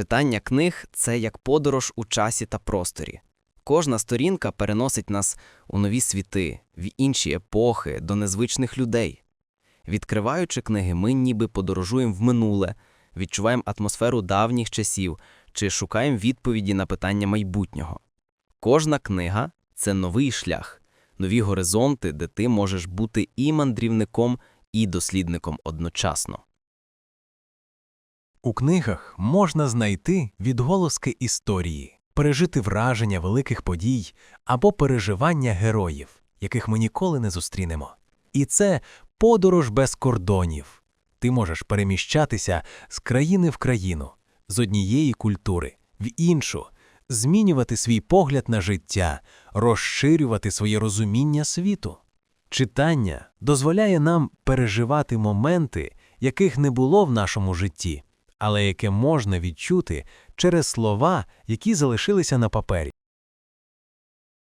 Читання книг це як подорож у часі та просторі. Кожна сторінка переносить нас у нові світи, в інші епохи, до незвичних людей. Відкриваючи книги, ми ніби подорожуємо в минуле, відчуваємо атмосферу давніх часів чи шукаємо відповіді на питання майбутнього. Кожна книга це новий шлях, нові горизонти, де ти можеш бути і мандрівником, і дослідником одночасно. У книгах можна знайти відголоски історії, пережити враження великих подій або переживання героїв, яких ми ніколи не зустрінемо. І це подорож без кордонів. Ти можеш переміщатися з країни в країну, з однієї культури в іншу, змінювати свій погляд на життя, розширювати своє розуміння світу. Читання дозволяє нам переживати моменти, яких не було в нашому житті, але яке можна відчути через слова, які залишилися на папері.